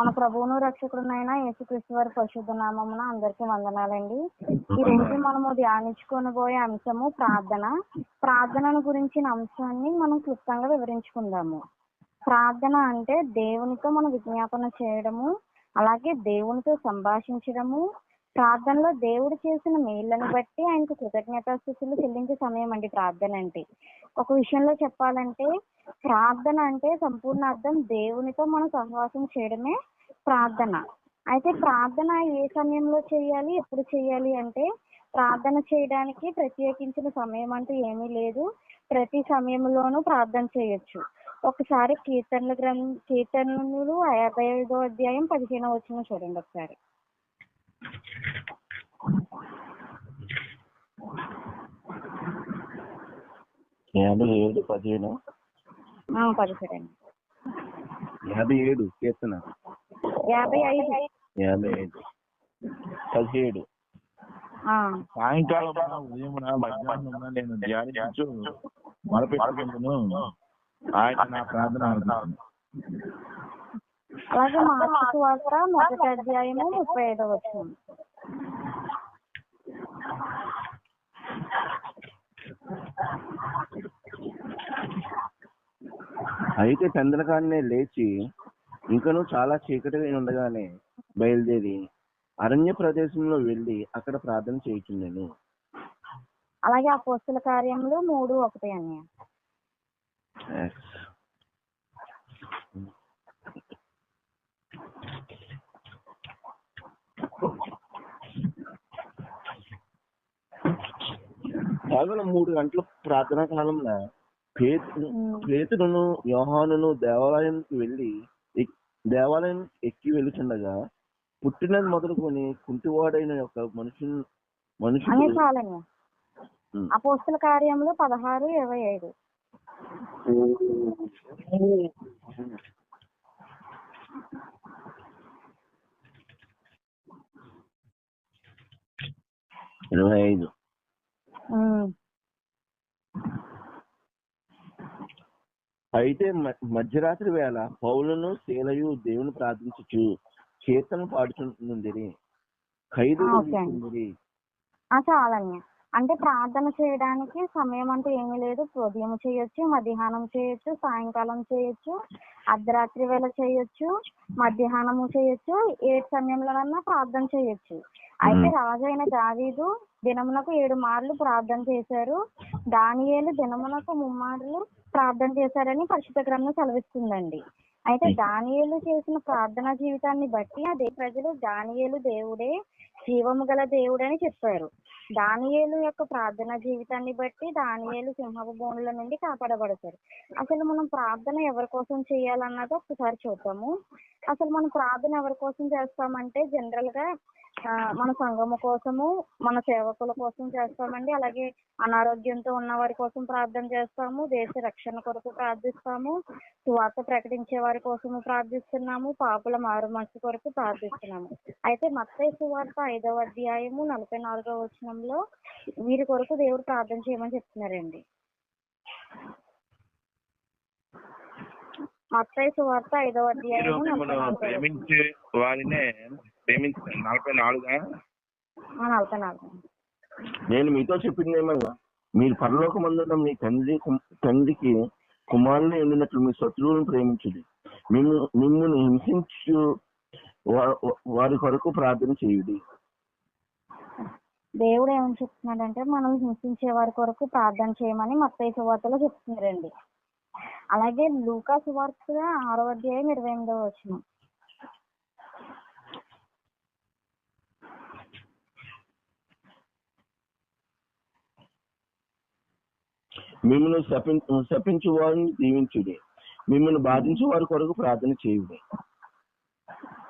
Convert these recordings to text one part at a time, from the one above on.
మన ప్రభువును రక్షకుడునైన యేసుక్రీస్తు వారి పరిశుద్ధ నామమున అందరికీ వందనాలండి. ఈ రోజు మనము ధ్యానించుకొనబోయే అంశము ప్రార్థన. ప్రార్థనను గురించిన అంశాన్ని మనం క్లుప్తంగా వివరించుకుందాము. ప్రార్థన అంటే దేవునితో మనం విజ్ఞాపన చేయడము అలాగే దేవునితో సంభాషించడము. ప్రార్థనలో దేవుడు చేసిన మేళ్ళను బట్టి ఆయనకు కృతజ్ఞతాస్థుతులు చెల్లించే సమయం అండి ప్రార్థన అంటే. ఒక విషయంలో చెప్పాలంటే ప్రార్థన అంటే సంపూర్ణ అర్థం దేవునితో మనం సహవాసం చేయడమే ప్రార్థన. అయితే ప్రార్థన ఏ సమయంలో చేయాలి ఎప్పుడు చేయాలి అంటే ప్రార్థన చేయడానికి ప్రత్యేకించిన సమయం అంటూ ఏమీ లేదు. ప్రతి సమయంలోనూ ప్రార్థన చేయొచ్చు. ఒకసారి కీర్తనల గ్రంథ కీర్తనలు యాభై ఐదో అధ్యాయం పదిహేనో వచ్చిన చూడండి ఒకసారి. యాభై ఏడు పదిహేను? యాభై ఏడు కీర్తన. యాభై ఐదు. యాభై ఐదు. పదిహేడు. సాయంకాలం ఉదయమున మధ్యాహ్నం నేను ధ్యానించు మొదలుపెట్టుకుంటును ఆయన నా ప్రార్థన ఆలకించును. అలాగే మార్పు వార్త మొదటి అధ్యాయము ముప్పై ఐదో వచ్చిన అయితే చంద్రకాన్నే లేచి ఇంకను చాలా చీకటిగా ఉండగానే బయలుదేరి అరణ్య ప్రదేశంలో వెళ్ళి అక్కడ ప్రార్థన చేయుచున్నాను అలాగే అపోస్తుల కార్యములు మూడు ఒకటి అన్నయ్య. కేవలం మూడు గంటల ప్రార్థనా కాలంలో పేతురును యోహానును దేవాలయానికి వెళ్ళి దేవాలయం ఎక్కి వెళుచుండగా పుట్టినది మొదలుకొని కుంటివాడైన మనుషుడు చాలన్నయ్య ఉమ్. అపోస్తుల కార్యములు పదహారు ఇరవై ఐదు. ఇరవై ఐదు. అయితే మధ్యరాత్రి వేళ పౌలను శీలయు దేవుని ప్రార్థించుచు కీర్తన పాడుచుంటుంది ఖైదు అంటే ప్రార్థన చేయడానికి సమయం అంటూ ఏమీ లేదు. ఉదయం చేయొచ్చు మధ్యాహ్నం చేయొచ్చు సాయంకాలం చేయొచ్చు అర్ధరాత్రి వేళ చేయొచ్చు మధ్యాహ్నము చేయొచ్చు ఏ సమయంలోనన్నా ప్రార్థన చేయొచ్చు. అయితే మ్మ్. రాజు అయిన దావీదు దినమునకు ఏడు మార్లు ప్రార్థన చేశారు. దానియేలు దినమునకు ముమ్మార్లు ప్రార్థన చేశారని పరిశుద్ధ గ్రంథం సెలవిస్తుందండి. అయితే దానియేలు చేసిన ప్రార్థనా జీవితాన్ని బట్టి అదే ప్రజలు దానియేలు దేవుడే జీవము గల దేవుడని చెప్పారు. దానియేలు యొక్క ప్రార్థనా జీవితాన్ని బట్టి దానియేలు సింహపు బోనుల నుండి కాపాడబడతారు. అసలు మనం ప్రార్థన ఎవరి కోసం చేయాలన్నది ఒకసారి చూద్దాము. అసలు మనం ప్రార్థన ఎవరి కోసం చేస్తామంటే జనరల్గా మన సంఘము కోసము మన సేవకుల కోసం చేస్తామండి. అలాగే అనారోగ్యంతో ఉన్న వారి కోసం ప్రార్థన చేస్తాము. దేశ రక్షణ కొరకు ప్రార్థిస్తాము. సువార్త ప్రకటించే వారి కోసము ప్రార్థిస్తున్నాము. పాపుల మారు మనసు కొరకు ప్రార్థిస్తున్నాము. అయితే మత్తయ్య సువార్త ఐదవ అధ్యాయము నలభై నాలుగవ వచనంలో వీరి కొరకు దేవుడు ప్రార్థన చేయమని చెప్తున్నారండి. మత్తయ్య సువార్త ఐదవ అధ్యాయము ప్రేమించే వారినే ప్రేమించ నలభై నాలుగా? ఆ, నలభై నాలుగు. నేను మీతో చెప్పింది ఏమన్నా? మీరు పరలోకమందున మీ తండ్రి కు- తండ్రికి కుమారుని ఉండినట్లు మీ శత్రువులను ప్రేమించుడి. మిమ్ము మిమ్మల్ని హింసించు వారి కొరకు ప్రార్థన చేయుడి. దేవుడు ఏమని చెప్తున్నాడంటే మనం హింసించే వారి కొరకు ప్రార్థన చేయమని మత్తయి సువార్తలో చెప్తున్నారండి. అలాగే లూకా సువార్త ఆరో అధ్యాయం ఇరవై ఎనిమిదవ వచ్చిన మిమ్మల్ని శపించు వారిని దీవించుడి. మిమ్మల్ని బాధించు వారి కొరకు ప్రార్థన చేయుడి.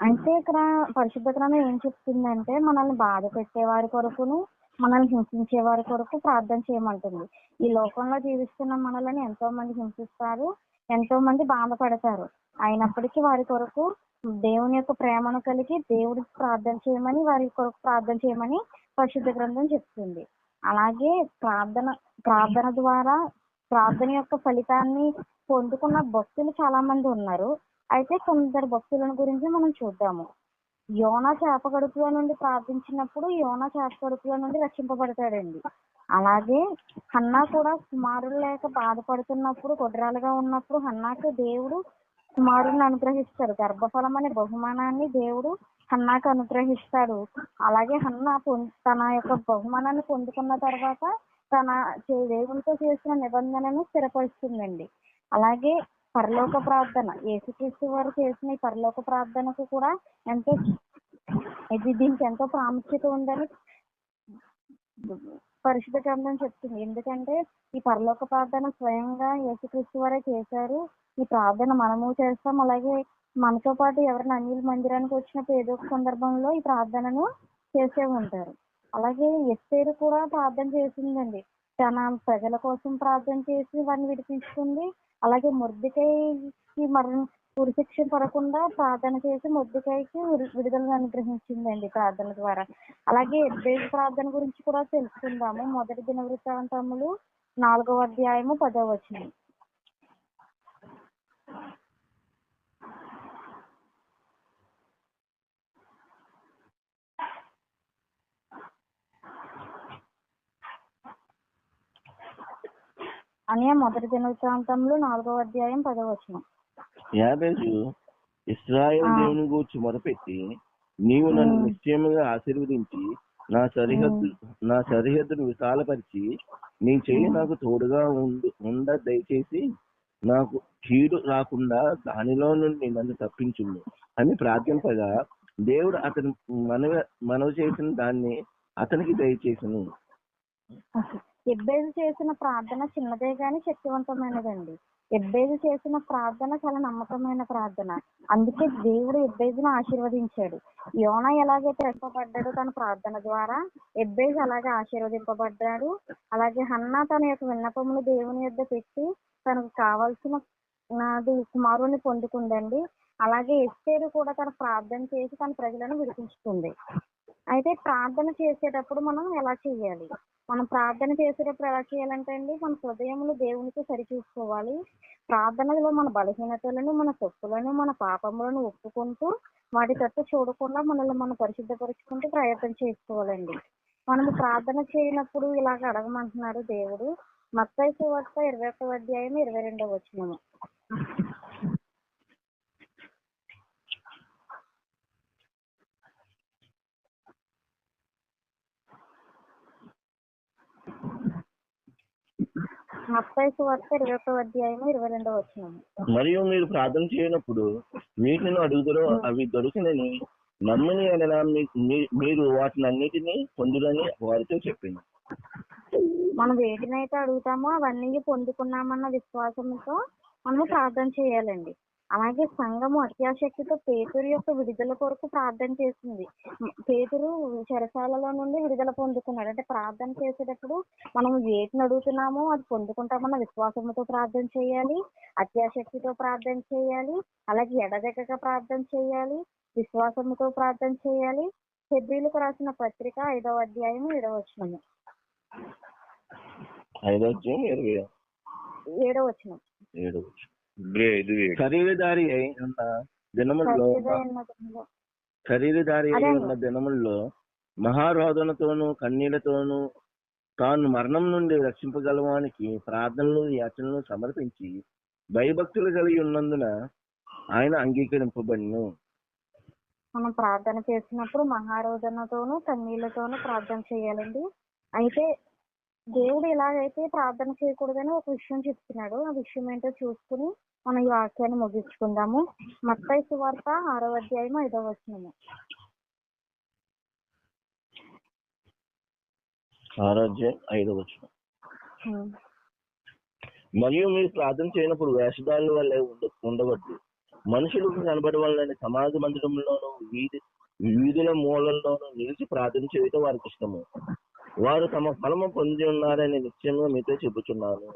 అంటే ఇక్కడ పరిశుద్ధ గ్రంథం ఏం చెప్తుందంటే మనల్ని బాధ పెట్టే వారి కొరకును మనల్ని హింసించే వారి కొరకు ప్రార్థన చేయమంటుంది. ఈ లోకంలో జీవిస్తున్న మనల్ని ఎంతో మంది హింసిస్తారు ఎంతో మంది బాధపడతారు అయినప్పటికీ వారి కొరకు దేవుని యొక్క ప్రేమను కలిగి దేవుడికి ప్రార్థన చేయమని వారి కొరకు ప్రార్థన చేయమని పరిశుద్ధ గ్రంథం చెప్తుంది. అలాగే ప్రార్థన ప్రార్థన ద్వారా ప్రార్థన యొక్క ఫలితాన్ని పొందుకున్న భక్తులు చాలా మంది ఉన్నారు. అయితే కొందరు భక్తులను గురించి మనం చూద్దాము. యోనా చేప కడుపులో నుండి ప్రార్థించినప్పుడు యోనా చేప కడుపులో నుండి రక్షింపబడతాడండి. అలాగే హన్నా కూడా కుమారులు లేక బాధపడుతున్నప్పుడు గొడ్రాలుగా ఉన్నప్పుడు హన్నాకు దేవుడు కుమారుని అనుగ్రహిస్తారు. గర్భఫలం అనే బహుమానాన్ని దేవుడు హన్నాకు అనుగ్రహిస్తాడు. అలాగే హన్నా పొం- తన యొక్క బహుమానాన్ని పొందుకున్న తర్వాత తన చే- దేవునితో చేసిన నిబంధనను స్థిరపరుస్తుందండి. అలాగే పరలోక ప్రార్థన యేసుక్రీస్తు వారు చేసిన ఈ పరలోక ప్రార్థనకు కూడా ఎంతో ఇది దీనికి ఎంతో ప్రాముఖ్యత ఉందని పరిశుద్ధ గ్రంథం చెప్తుంది. ఎందుకంటే ఈ పరలోక ప్రార్థన స్వయంగా యేసుక్రీస్తు వారే చేశారు. ఈ ప్రార్థన మనము చేస్తాం. అలాగే మనతో పాటు ఎవరైనా అన్యుల మందిరానికి వచ్చినప్పుడు ఏదో ఒక సందర్భంలో ఈ ప్రార్థనను చేసే ఉంటారు. అలాగే ఎస్తేరు కూడా ప్రార్థన చేసిందండి. తన ప్రజల కోసం ప్రార్థన చేసి వారిని విడిపించుకుంది. అలాగే ముద్దుకైకి మరణ ఉరిశిక్ష పడకుండా ప్రార్థన చేసి ముద్దుకాయకి విడుదలను అనుగ్రహించిందండి ప్రార్థన ద్వారా. అలాగే ఎబ్బేజు ప్రార్థన గురించి కూడా తెలుసుకుందాము. మొదటి దిన వృత్తాంతములు నాలుగవ అధ్యాయము పదవ వచ్చినాయి అనే మొదటి దిన వృత్తాంతంలో నాలుగవ అధ్యాయం పదవ వచనం. యాబేజు ఇస్రాయేల్. దేవుని గూర్చి మొదపెట్టి నీవు నన్ను. నిశ్చయముగా ఆశీర్వదించి నా సరిహద్దు నా సరిహద్దును విశాలపరిచి నీ చెయ్యి నాకు తోడుగా ఉండు ఉండ దయచేసి నాకు కీడు రాకుండా దానిలో నుండి నన్ను తప్పించుము అని ప్రార్థింపగా దేవుడు అతను మనవ మనవి చేసిన దాన్ని అతనికి దయచేసను. ఎబ్బేజు చేసిన ప్రార్థన చిన్నదే గాని శక్తివంతమైనదండి. ఎబ్బేజు చేసిన ప్రార్థన చాలా నమ్మకమైన ప్రార్థన. అందుకే దేవుడు ఎబ్బేజును ఆశీర్వదించాడు. యోన ఎలాగైతే రెప్పబడ్డాడు తన ప్రార్థన ద్వారా ఎబ్బేజ్ అలాగే ఆశీర్వదింపబడ్డాడు. అలాగే హన్నా తన యొక్క విన్నపములు దేవుని యొద్ద పెట్టి తనకు కావాల్సిన నాది కుమారుని పొందుకుందండి. అలాగే ఎస్తేరు కూడా తన ప్రార్థన చేసి తన ప్రజలను విడిపించుకుంది. అయితే ప్రార్థన చేసేటప్పుడు మనం ఎలా చేయాలి? మనం ప్రార్థన చేసేటప్పుడు ఎలా చేయాలంటే అండి మన హృదయములు దేవునితో సరిచూసుకోవాలి. ప్రార్థనలో మన బలహీనతలను మన తప్పులను మన పాపములను ఒప్పుకుంటూ వాటి తట్టు చూడకుండా మనల్ని మనం పరిశుద్ధపరుచుకుంటూ ప్రయత్నం చేసుకోవాలండి. మనము ప్రార్థన చేయనప్పుడు ఇలాగ అడగమంటున్నారు దేవుడు. మత్స్య సువార్త ఇరవై ఒక్క అధ్యాయం ఇరవై రెండవ వచ్చినము మత్తయి సువార్త ఇరవై అధ్యాయం ఇరవై మరియు మీరు ప్రార్థన చేయనప్పుడు వీటిని అడుగుదరో అవి దొరికినని నమ్మని మీ- మీరు వాటిని అన్నిటినీ పొందుదని వారితో చెప్పింది మనం వేటినైతే అడుగుతామో అవన్నీ పొందుకున్నామన్న విశ్వాసంతో మనము ప్రార్థన చేయాలండి. అలాగే సంఘము అత్యాశక్తితో పేతురు యొక్క విడుదల కొరకు ప్రార్థన చేసింది. పేతురు చెరసాలలో నుండి విడుదల పొందుకున్నాడు. అంటే ప్రార్థన చేసేటప్పుడు మనం వేటిని అడుగుతున్నామో అది పొందుకుంటామన్న విశ్వాసంతో ప్రార్థన చేయాలి అత్యాశక్తితో ప్రార్థన చేయాలి అలాగే ఎడదెగక ప్రార్థన చేయాలి విశ్వాసముతో ప్రార్థన చేయాలి. హెబ్రిలకు రాసిన పత్రిక ఐదవ అధ్యాయం ఏడవ అధ్యాయం ఇరవై ఏడవ. వచనం. ఏడు ఇబ్రి ఐదు ఏడు శరీరధారి అయి ఉన్న దినముల్లో. శరీరధారి అయి. ఉన్న దినముల్లో మహారోదనతోనూ కన్నీళ్ళతోనూ తాను మరణం నుండి రక్షింపగలవానికి ప్రార్థనలు యాచనలు సమర్పించి భయభక్తులు కలిగి ఉన్నందున ఆయన అంగీకరింపబడిను మనం ప్రార్థన చేసినప్పుడు మహారోధనతోనూ కన్నీళ్ళతోనూ ప్రార్థన చేయాలండి అయితే దేవుడు ఎలాగైతే ప్రార్థన చేయకూడదని ఒక విషయం చెప్తున్నాడు ఆ విషయం ఏంటో చూసుకుని మనం ఈ వాక్యాన్ని ముగించుకుందాము. మత్తయి సువార్త ఆరో అధ్యాయం ఐదవ వచనము. మరియు మీరు ప్రార్థన చేయనప్పుడు వేషధారుల వల్ల ఉండ- ఉండవద్దు. మనుషులకు కనబడి వల్లని సమాజ మందిరంలోనూ వీధి వీధుల మూలల్లోనూ నిలిచి ప్రార్థన చేయటం వారికి ఇష్టము. వారు తమ ఫలము పొంది ఉన్నారని నిశ్చయంగా మీతో చెబుతున్నాను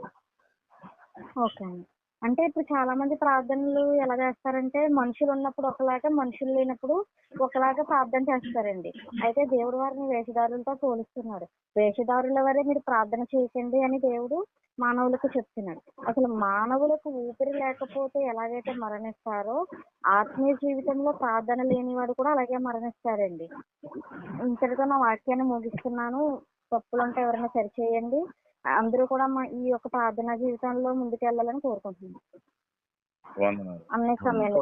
అంటే ఇప్పుడు చాలా మంది ప్రార్థనలు ఎలా చేస్తారంటే మనుషులు ఉన్నప్పుడు ఒకలాగా మనుషులు లేనప్పుడు ఒకలాగా ప్రార్థన చేస్తారండి. అయితే దేవుడు వారిని వేషధారులతో పోలుస్తున్నారు. వేషధారుల వరే మీరు ప్రార్థన చేయకండి అని దేవుడు మానవులకు చెప్తున్నాడు. అసలు మానవులకు ఊపిరి లేకపోతే ఎలాగైతే మరణిస్తారో ఆత్మీయ జీవితంలో ప్రార్థన లేనివాడు కూడా అలాగే మరణిస్తారండి. ఇంతటితో నా వాక్యాన్ని ముగిస్తున్నాను. తప్పులుంటే ఎవరైనా సరిచేయండి అందరూ కూడా మా ఈ యొక్క ప్రార్థనా జీవితంలో ముందుకెళ్ళాలని కోరుకుంటున్నాను వందనాలు. అన్ని సమయాలు.